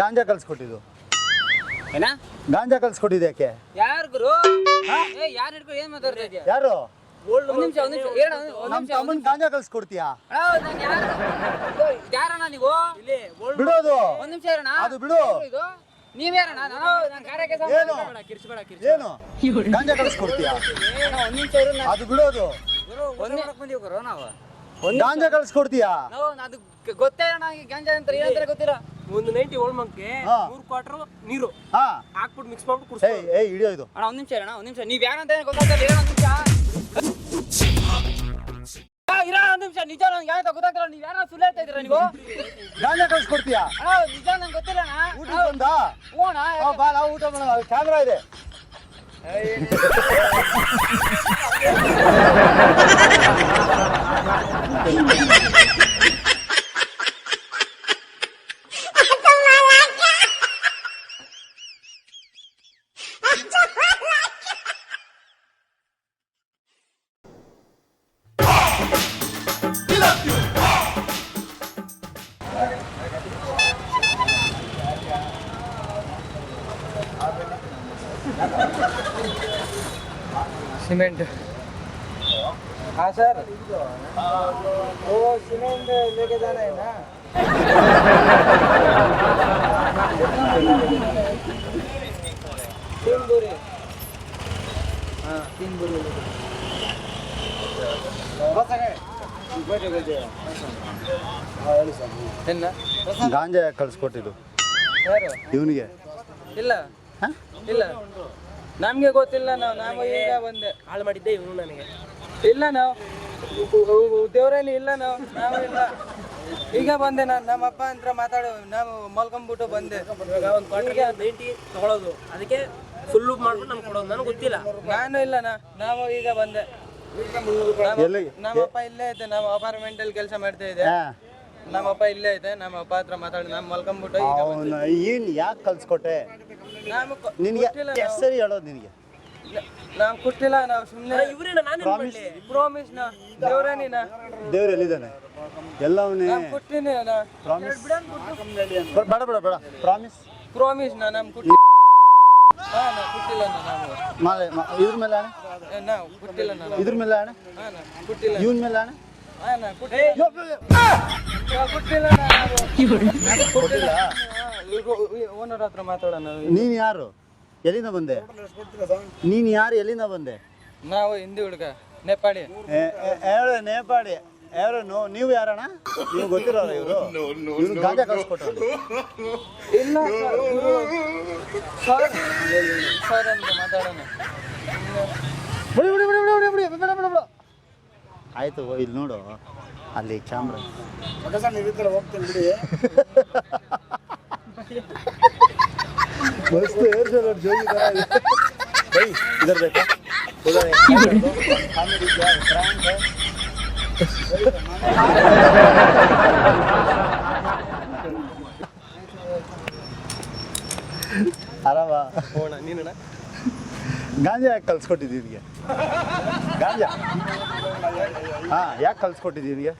ಗಾಂಜಾ ಕಲ್ಸ್ಕೊಟ್ಟಿದ್ದು ಏನ? ಗಾಂಜಾ ಕಲ್ಸ್ಕೊಟ್ಟಿದ್ದೆ ಯಾಕೆ? ಯಾರ್ ಗುರು? ಏ ಯಾರ್ ಹಿಡ್ಕೊ ಏನ್ ಮಾತಾಡ್ತಾ ಇದ್ಯಾ? ಯಾರು? ಒಂದ್ ನಿಮಿಷ ಒಂದ್ ನಿಮಿಷ ಹೇಳ ಒಂದ್ ನಮ್ಮ ನಿಮಿಷ. ತಮ್ಮನ್ ಗಾಂಜಾ ಕಲ್ಸ್ಕೊಡ್ತೀಯಾ ಯಾರಣ್ಣ ನೀವು? ಇಲ್ಲಿ ಬಿಡೋದು. ಒಂದ್ ನಿಮಿಷ ಇರೋಣ. ಅದು ಬಿಡು. ಇದು? ನಾನು ನಾನು ಕಾರ್ಯಕ್ಕೆ ಏನು? ಕಿರ್ಸ್ಬೇಡ ಏನು? ಗಾಂಜಾ ಕಳ್ಸ್ಕೊಡ್ತೀಯಾ? ಒಂದ್ ನಿಮಿಷ ಇರು ನಾನು ಅದು ಬಿಡೋದು. ಒಂದ್ ನಿಮಿಷ ಬಂದೀವಿ ಗುರು ನಾವು. ಗಾಂಜಾ ನಾವು ಅದು ಗೊತ್ತೇ ನನಗೆ ಗಾಂಜಾ ಅಂತ ಏನಂತಾರೆ ಗೊತ್ತಿಲ್ಲ. ಒಂದು ನೈಂಟಿ ಓಲ್ಮಂಕ್ಕೆ ಹಾ. ಮೂರು ಕ್ವಾರ್ಟರ್ ನೀರು ಹಾ. ಹಾಕ್ಬಿಟ್ಟು ಮಿಕ್ಸ್ ಮಾಡ್ಬಿಟ್ಟು ಕುಡಿಸ್ ಏಯ್ ಏಯ್ ಹಿಡಿಯೋ ಇದು. ಅಣ್ಣ ಒಂದ್ ನಿಮಿಷ ಅಣ್ಣ ಒಂದ್ ನಿಮಿಷ. ನೀವ್ ಯಾರಂತ ಗೊತ್ತಾಗ್ತಿಲ್ಲ ಏನೋ ಒಂದ್ ನಿಮಿಷ. ಇರ ಒಂದು ನಿಮಿಷ. ನಿಜ ನನ್ಗೆ ಯಾರಂತ ಗೊತ್ತಾಗ್ತಲ್ಲ ನೀವ್ ಯಾರೋ ಸುಳ್ಳು ಹೇಳ್ತಾ ಇದ್ದೀರಾ ನೀವು? ಗಾಂಜಾ ಕಳ್ಸ್ಕೊಡ್ತೀಯಾ? ಅಣ್ಣ ನಿಜ ನಂಗೆ ಗೊತ್ತಿಲ್ಲ ಅಣ್ಣ. ಊಟ ಬಂದಾ? ಹ್ಞೂ ಅಣ್ಣ ಆ, ಬಾ ನಾವು ಊಟ ಮಾಡೋಣ. ಕ್ಯಾಮ್ರಾ ಇದೆ. सीमेंट हाँ सर वो सीमेंट लेके जाना है ना तीन बोरे हाँ तीन बोरे ಏನ ಗಾಂಜಾ ಯಾಕೆ ಕಳ್ಸ್ಕೊಟ್ಟಿದ್ದು ಯಾರು ಇವನಿಗೆ ಇಲ್ಲ ಹಾ? ಇಲ್ಲ. ನಮ್ಗೆ ಗೊತ್ತಿಲ್ಲ ನಾವು ನಾವು ಈಗ ಬಂದೆ. ಹಾಳು ಮಾಡಿದ್ದೆ ಇವನು ನನಗೆ. ಇಲ್ಲ ನಾವು. ದೇವರಲ್ಲಿ ಇಲ್ಲ ನಾವು ನಾವು ಇಲ್ಲ. ಈಗ ಬಂದೆ ನಾನು ನಮ್ಮ ಅಪ್ಪ ಅಂತ ಮಾತಾಡು ನಾವು ಮಲ್ಕೊಂಬಿಟ್ಟು ಬಂದೆ. ಒಂದು ಕ್ವಾರ್ಟರ್ಗೆ ನೈಂಟಿ ತಗೊಳ್ಳೋದು ಅದಕ್ಕೆ ಫುಲ್ಲು ಮಾಡ್ಬಿಟ್ಟು ನಮ್ಗೆ ಕೊಡೋದು. ನನಗೆ ಗೊತ್ತಿಲ್ಲ. ನಾನು ಇಲ್ಲ ನಾ ನಾವು ಈಗ ಬಂದೆ. ನಮ್ಮಪ್ಪ ಅಪ್ಪ ಇಲ್ಲೇ ಐತೆ ನಾವು ಅಪಾರ್ಟ್ಮೆಂಟ್ ಅಲ್ಲಿ ಕೆಲಸ ಮಾಡ್ತಾ ಇದೆ. ನಮ್ಮಪ್ಪ ನಮ್ಮ ಅಪ್ಪ ಇಲ್ಲೇ ಐತೆ ನಮ್ಮ ಅಪ್ಪ ಹತ್ರ ಮಾತಾಡಿ ನಾನು ಮಲ್ಕೊಂಬಿಟ್ಟು ಈಗ ಬಂದೆ. ಅವನ ಏನ್ ಯಾಕೆ ಕಲ್ಸ್ಕೊಟ್ಟೆ ನಿನಗೆ ಹೆಸರು ಸರಿ ಹೇಳೋದು ನಿನಗೆ? ನಾವು ಕೊಟ್ಟಿಲ್ಲ ನಾವು ಸುಮ್ಮನೆ ಪ್ರಾಮಿಸ್ ಪ್ರಾಮಿಸ್ ನಾ. ದೇವ್ರೇ ನೀನ. ದೇವ್ರು ಎಲ್ಲಿದ್ದಾನೆ? ಎಲ್ಲವನ್ನೇ ನಾನು ಕೊಟ್ಟಿನಿ ನಾ ಪ್ರಾಮಿಸ್ ಬೇಡ ಬೇಡ ಬೇಡ. ಪ್ರಾಮಿಸ್ ಪ್ರಾಮಿಸ್ ನಾ ನಮ್ಮ ಕೊಟ್ಟಿ ಹಾ ನಾ ಕೊಟ್ಟಿಲ್ಲ ನಾ ನಾವು ಮಾಲೆ ಇದ್ರ ಮೇಲೆ ಅಣ್ಣ ಏ, ನಾವು ಕೊಟ್ಟಿಲ್ಲ ನಾ ಇದ್ರ ಮೇಲೆ ಅಣ್ಣ ಹಾ ನಾ ಕೊಟ್ಟಿಲ್ಲ ಇವನ್ ಮೇಲೆ ಅಣ್ಣ ಹಾ ನಾ ಕೊಟ್ಟಿಲ್ಲ ನಾ ಕೊಟ್ಟಿಲ್ಲ ಕೊಟ್ಟಿಲ್ಲ? ಓನರ್ ಹತ್ರ ಮಾತಾಡೋಣ. ನೀನ್ ಯಾರು? ಎಲ್ಲಿಂದ ಬಂದೆ? ನೀನ್ ಯಾರು? ಎಲ್ಲಿಂದ ಬಂದೆ? ನಾವು ಹಿಂದಿ ಹುಡುಗ ನೇಪಾಳಿ. ಹೇಳು ನೇಪಾಳಿ? ಯಾರು ನೋ ನೀವು ಯಾರಣ್ಣ? ನೀವು ಗೊತ್ತಿರೋ ಇವರು? ಇವ್ರು ಗಾಂಜಾ ಕಳ್ಸ್ಕೊಟ್ರು ಇಲ್ಲ ಸರ್ ಸರ್ ಅಂತ ಮಾತಾಡೋಣ. ಬಿಡಿ ಬಿಡಿ ಬಿಡಿ ಬಿಡಿ ಬಿಡಿ ಬಿಡಿ ಬಿಡ ಬಿಡ. ಬಿಡ ಆಯ್ತು ಇಲ್ಲಿ ನೋಡು. ಅಲ್ಲಿ ಕ್ಯಾಮ್ರಾ ಮಸ್ತ್ ಏರ್ ಜೋಲ್ ಜೋಗಿ ತರ ಇದೆ. ಬೈ ಇದರ್ ಬೇಕಾ? ಆರಾಮ? ಹೋಣ ನೀನಣ್ಣ? ಗಾಂಜಾ ಯಾಕೆ ಕಲ್ಸ್ಕೊಟ್ಟಿದ್ದೀವಿ ನಿನಗೆ? ಗಾಂಜಾ? ಹಾ ಯಾಕೆ ಕಲ್ಸ್ಕೊಟ್ಟಿದ್ದೀವಿ ನಿನಗೆ?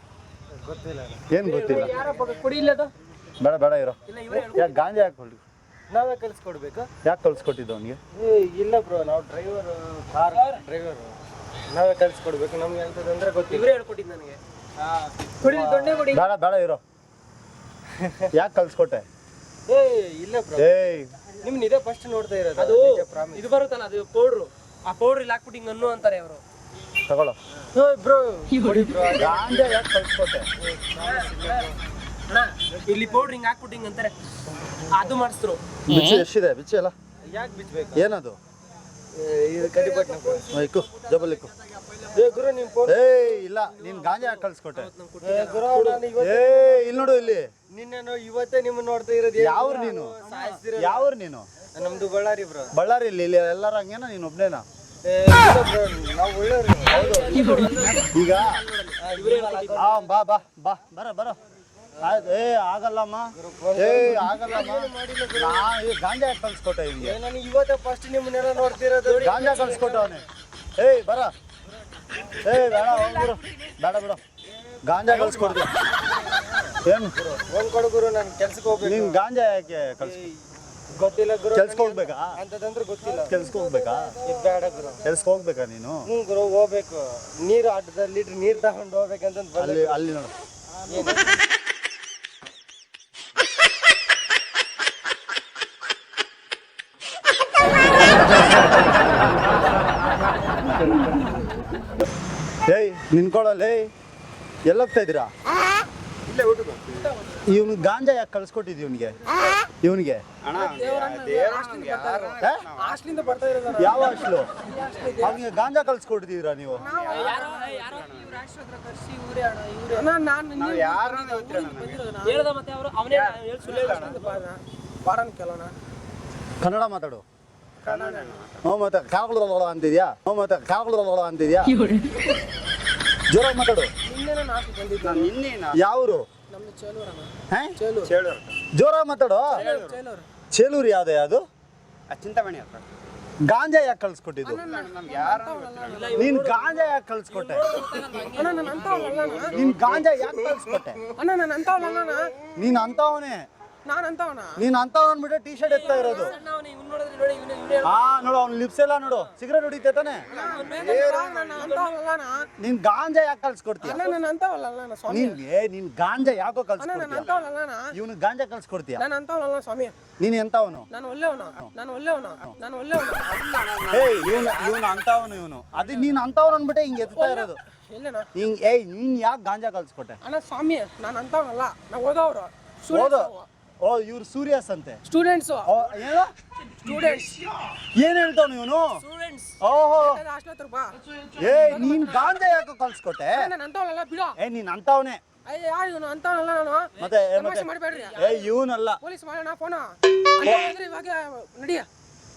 ಗೊತ್ತಿಲ್ಲ. ಏನು ಗೊತ್ತಿಲ್ಲ? ಬೇಡ ಬೇಡ ಇರೋ. ಯಾಕೆ ಗಾಂಜಾ ಯಾಕೆ ಕೊಡಿ ನಾವೇ ಕಲ್ಸ್ಕೊಡ್ಬೇಕು? ಯಾಕೆ ಕಲ್ಸ್ಕೊಟ್ಟಿದ್ದು ಅವನಿಗೆ? ಏ ಇಲ್ಲ ಬ್ರೋ ನಾವು ಡ್ರೈವರ್ ಕಾರ್ ಡ್ರೈವರ್ ನಾವೇ ಕಲಿಸ್ಕೊಡ್ಬೇಕು ನಮ್ಗೆ ಅಂತದಂದ್ರೆ ಗೊತ್ತಿಲ್ಲ. ಇವರೇ ಹೇಳ್ಕೊಟ್ಟಿದ್ದು ನನಗೆ. ಕುಡಿ ದೊಣ್ಣೆ ಕುಡಿ. ಬೇಡ ಬೇಡ ಇರೋ. ಯಾಕೆ ಕಲ್ಸ್ಕೊಟ್ಟೆ? ಏ ಇಲ್ಲ ಬ್ರೋ. ಏಯ್. ನಿಮ್ನ ಇದೇ ಫಸ್ಟ್ ನೋಡ್ತಾ ಇರೋದು ಅದು ಇದು ಬರುತ್ತಲ್ಲ ಅದು ಪೌಡ್ರು. ಆ ಪೌಡ್ರ್ ಇಲ್ಲಿ ಹಾಕ್ಬಿಟ್ಟು ಹಿಂಗೆ ಅನ್ನು ಅಂತಾರೆ ಅವರು ತಗೊಳ್ಳೋ. ಬ್ರೋ. ಕೊಡಿ ಬ್ರೋ. ಗಾಂಜಾ ಯಾಕೆ ಕಲ್ಸ್ಕೊಟ್ಟೆ? ಅಣ್ಣ ಇಲ್ಲಿ ಪೌಡರ್ ಹಿಂಗ್ ಹಾಕ್ಬಿಟ್ಟು ಹಿಂಗೆ ಅಂತಾರೆ. ಅದು ಮಾಡಿಸ್ರು. ಬಿಚ್ಚು ಎಷ್ಟಿದೆ? ಬಿಚ್ಚಿ ಅಲ್ಲ ಯಾಕೆ ಬಿಚ್ಚಬೇಕು ಏನದು? ಇದು ಇಕ್ಕು ಇಕ್ಕು. ಏ ಗುರು ಫೋನ್ ಇಲ್ಲ ನೀನು ಗಾಂಜಾ ಗುರು ನಾನು ಇವತ್ತು ಏಯ್ ಇಲ್ಲಿ ನೋಡು ಇಲ್ಲಿ. ನಿನ್ನೆ ಇವತ್ತೇ ನಿಮ್ಮ ನೋಡ್ತಾ ಇರೋದು ಯಾವ್ರು ನೀನು? ಯಾವ್ರು ನೀನು? ನಮ್ದು ಬಳ್ಳಾರಿ ಬ್ರೋ. ಬಳ್ಳಾರಿ ಇಲ್ಲಿ ಇಲ್ಲಿ ಎಲ್ಲರೂ ಹಂಗೇನ ನೀನು ಒಬ್ನೇನಾ? ನಾವು ಒಳ್ಳೆಯವ್ರು. ಈಗ ಆ ಬಾ ಬಾ ಬಾ ಬರ ಬರ. ಆಯ್ತು ಏ ಆಗಲ್ಲಮ್ಮ. ಏ ಆಗಲ್ಲಮ್ಮ. ನಾ ಈ ಗಾಂಜಾ ಕಳ್ಸ್ಕೊಟ್ಟೆ ಇವ್ನಿಗೆ. ನನಗೆ ಇವತ್ತೇ ಫಸ್ಟ್ ನಿಮ್ಮನ್ನೆಲ್ಲ ನೋಡ್ತಿರೋದು. ಗಾಂಜಾ ಕಳ್ಸ್ಕೊಟ್ಟವನೆ ಏಯ್ ಬರ. ಏಯ್ ಬೇಡ ಹೋಗ್ಬಿಡು. ಬೇಡ ಬಿಡು. ಗಾಂಜಾ ಕಳ್ಸ್ಕೊಡ್ತೀವಿ ಏನು? ಒಂದ್ ಕೊಡು ಗುರು ನಾನು ಕೆಲ್ಸಕ್ಕೆ ಹೋಗ್ಬೇಕು. ನೀನು ಗಾಂಜಾ ಯಾಕೆ ಕಳ್ಸ್ ಗೊತ್ತಿಲ್ಲ ಗುರು ಕೆಲ್ಸಕ್ಕೆ ಹೋಗ್ಬೇಕಾ? ಅಂತದಂದ್ರೆ ಗೊತ್ತಿಲ್ಲ. ಕೆಲ್ಸಕ್ಕೆ ಹೋಗ್ಬೇಕಾ? ಬೇಡ ಗುರು. ಕೆಲ್ಸಕ್ಕೆ ಹೋಗ್ಬೇಕಾ ನೀನು? ಹ್ಞೂ ಗುರು ಹೋಗ್ಬೇಕು. ನೀರು ಅರ್ಧ ಲೀಟ್ರ್ ನೀರ್ ತಗೊಂಡು ಹೋಗ್ಬೇಕಂತ ಅಲ್ಲಿ ಅಲ್ಲಿ ನೋಡು. ಏಯ್ ನಿನ್ಕೊಳಲ್ಲೇ ಎಲ್ಲೋಗ್ತಾ ಇದ್ದೀರಾ ಇವನ್ ಗಾಂಜಾ ಯಾಕೆ ಕಳ್ಸ್ಕೊಟ್ಟಿದ್ ಇವನ್ಗೆ ಇವನ್ಗೆ ಯಾವ ಹಾಸ್ಟ್ಲು ಅವ್ನಿಗೆ ಗಾಂಜಾ ಕಳ್ಸ್ಕೊಟ್ಟಿದ್ದೀರಾ ನೀವು ಕನ್ನಡ ಮಾತಾಡು ಹ್ಞೂ ಮತ್ತೆ ಕಾಗಳು ಅಂತಿದ್ಯಾ? ಹ್ಞೂ ಮತ್ತೆ ಕಾಗಳು ಅಂತಿದ್ಯಾ? ಜೋರ ಮಾತಾಡು. ಜೋರ ಯಾವರು? ಜೋರಾಗಿ ಮಾತಾಡು. ಚೇಲೂರು. ಯಾವ್ದು ಯಾವುದು? ಚಿಂತಾಮಣಿ ಹತ್ರ. ಗಾಂಜಾ ಯಾಕೆ ಕಳ್ಸ್ಕೊಟ್ಟಿದ್ದು? ನೀನ್ ಗಾಂಜಾ ಯಾಕೆ ಕಳ್ಸ್ಕೊಟ್ಟೆ? ಅಣ್ಣ ನಾನು ಅಂತವಲ್ಲ ನೀನ್ ಗಾಂಜಾ ಯಾಕೆ ಕಳ್ಸ್ಕೊಟ್ಟೆ? ಅಣ್ಣ ನಾನು ಅಂತವಲ್ಲ ನೀನ್ ಅಂತವನೇ. ನಾನು ಅಂತವ್ ಅಂದ್ಬಿಟ್ಟು ಟಿ ಶರ್ಟ್ ಎತ್ತಾ ಇರೋದು. ಹಾ ನೋಡು ಅವ್ನ ಲಿಪ್ಸ್ ಎಲ್ಲ ನೋಡು. ಸಿಗರೇಟ್ ಹೊಡಿತೆ ತಾನೆ? ನಾನು ಗಾಂಜಾ ಯಾಕೆ ಕಳ್ಸ್ಕೊಡ್ತೀಯ? ಅಣ್ಣ ನಾನು ಅಂತವಲ್ಲ ಸ್ವಾಮಿ. ನೀನ್ ಏ ನೀನ್ ಗಾಂಜಾ ಯಾಕೋ ಕಳ್ಸ್ಕೊಡ್ತೀಯ? ಇವನು ಗಾಂಜಾ ಕಳ್ಸ್ಕೊಡ್ತೀಯ? ನಾನು ಅಂತವಲ್ಲ ಸ್ವಾಮಿ. ನೀನ್ ಎಂತವನು? ಇವನು ಇವನು ಅಂತವನು ಇವನು. ಅದೇ ನೀನ್ ಅಂತವನು ಅಂದ್ಬಿಟ್ಟೆ ಹಿಂಗೆ ಎತ್ತಾ ಇರೋದು. ಹಿಂಗ್ ಏಯ್ ನೀನ್ ಯಾಕೆ ಗಾಂಜಾ ಕಲ್ಸ್ಕೊಟ್ಟೆ ಅಣ್ಣ ಸ್ವಾಮಿ ನಾನು ಅಂತವಲ್ಲ ನಾವು ಓದೋರು ಹೌದು ಓ ಇವ್ರು ಸೂರ್ಯಾಸ್ ಅಂತೆ. ಸ್ಟೂಡೆಂಟ್ಸ್ ಓ ಏನೋ? ಸ್ಟೂಡೆಂಟ್ಸ್ ಏನ್ ಹೇಳ್ತಾವನು ಇವನು? ಓಹೋ. ಹಾಸ್ಟೆಲ್ ಹತ್ರ ಬಾ. ಏ ನೀನ್ ಗಾಂಧಿ ಯಾಕೆ ಕಲ್ಸ್ಕೊಟ್ಟೆ ನಾನು ಅಂತವಲ್ಲ ಬಿಡು. ಏ ನೀನ್ ಅಂತವನೇ. ಅಯ್ಯ ಯಾರು ಇವನು? ಅಂತವನಲ್ಲ ನಾನು. ಮತ್ತೆ ಏ, ಮತ್ತೆ. ಮಾಡಬೇಡ್ರಿ. ಏ ಇವನಲ್ಲ. ಪೊಲೀಸ್ ಮಾಡೋಣ ಫೋನ. ಇವಾಗ ನಡಿಯ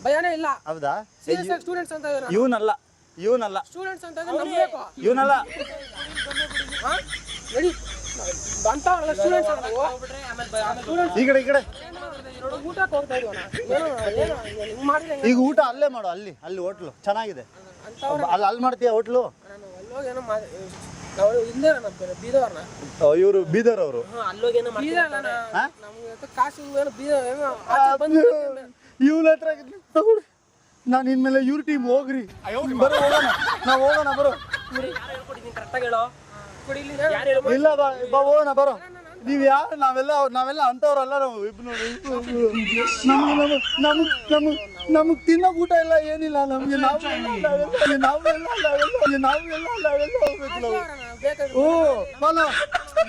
ಭಯನೇ ಇಲ್ಲ. ಹೌದಾ? ಸೀರಿಯಸ್ ಆಗಿ ಸ್ಟೂಡೆಂಟ್ಸ್ ಅಂತ ಇದ್ದಾರೆ ಇವನಲ್ಲ. ಇವನಲ್ಲ. ಸ್ಟೂಡೆಂಟ್ಸ್ ಅಂತ ಇದ್ರೆ ನಂಬಬೇಕು. ಇವನಲ್ಲ. ನಡಿ. ಅಂತ ಸ್ಟೂಡೆಂಟ್ಸ್ ನಾವು. ಸ್ಟೂಡೆಂಟ್ಸ್ ಈ ಕಡೆ ಈ ಕಡೆ. ಈಗ ಊಟ ಅಲ್ಲೇ ಮಾಡು ಅಲ್ಲಿ ಅಲ್ಲಿ ಹೋಟ್ಲು. ಚೆನ್ನಾಗಿದೆ. ಅಲ್ಲಿ ಅಲ್ಲಿ ಮಾಡ್ತೀಯ ಹೋಟ್ಲು? ಇವರು ಬೀದರ್ ಅವರು. ಅಲ್ಲೋಗೇನೋ ಬೀದರ್ ಹಾ? ನಮ್ಗೆ ಕಾಸು ಏನೋ ಬೀದರ್ ಏನೋ ಆಚೆ ಬಂದು ಇವನ ಹತ್ರ ತಗೊಳ್ಳಿ. ನಾನು ಇನ್ಮೇಲೆ ಇವ್ರ ಟೀಮ್ ಹೋಗ್ರಿ. ಬರೋ ಹೋಗೋಣ. ನಾವು ಹೋಗೋಣ ಬರೋ. ಯಾರು ಹೇಳ್ಕೊಟ್ಟಿದ್ದೀನಿ ಕರೆಕ್ಟಾಗಿ ಹೇಳೋ. ಕುಡಿಲಿ ಯಾರು ಹೇಳಿ ಇಲ್ಲ ಬಾ ಬಾ ಹೋಗೋಣ ಬರೋ. ನೀವು ಯಾರು? ನಾವೆಲ್ಲ ನಾವೆಲ್ಲ ಅಂತವ್ರಲ್ಲ ನಾವು ಇಬ್ರು ನೋಡಿ. ನಮ್ಗೆ ನಮ್ಗೆ ನಮ್ಗೆ ನಮ್ಗೆ ತಿನ್ನೋ ಊಟ ಇಲ್ಲ ಏನಿಲ್ಲ. ನಮ್ಗೆ ನಾವು ನಾವೆಲ್ಲ ನಾವೆಲ್ಲ ನಾವೆಲ್ಲ ನಾವೆಲ್ಲ ನಾವೆಲ್ಲ ಹೋಗ್ಬೇಕು ನಾವು. ಬೇಕಾದ್ರೆ ಓ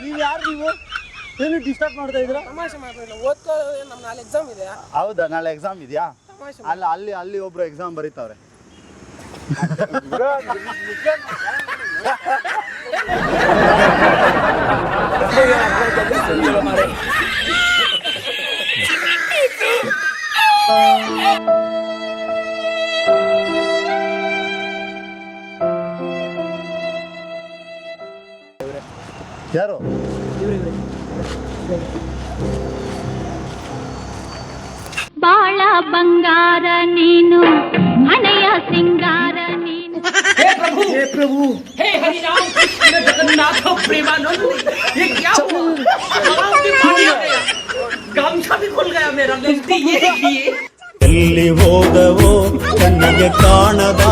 ನೀವು ಯಾರು ನೀವು? ಏನು ಡಿಸ್ಟರ್ಬ್ ಮಾಡ್ತಾ ಇದ್ದೀರಾ? ತಮಾಷೆ ಮಾಡ್ಬೇಕು ನಾಳೆ ಎಕ್ಸಾಮ್ ಇದೆ ಹೌದಾ ನಾಳೆ ಎಕ್ಸಾಮ್ ಇದೆಯಾ? ಅಲ್ಲ ಅಲ್ಲಿ ಅಲ್ಲಿ ಒಬ್ರು ಎಕ್ಸಾಮ್ ಬರೀತಾವ್ರೆ. ಯಾರು? ಬಾಳ ಬಂಗಾರ ನೀನು ಹಣೆಯ ಸಿಂಗಾರ हे हरि राम कृष्ण जगन्नाथ प्रेमानंद ये क्या हुआ आवाज भी पानी आ गया गामछा भी खुल गया मेरा गलती ये है कि ये ಎಲ್ಲಿ ಹೋದವೋ ಕಣ್ಣಿಗೆ ಕಾಣದಾದವೋ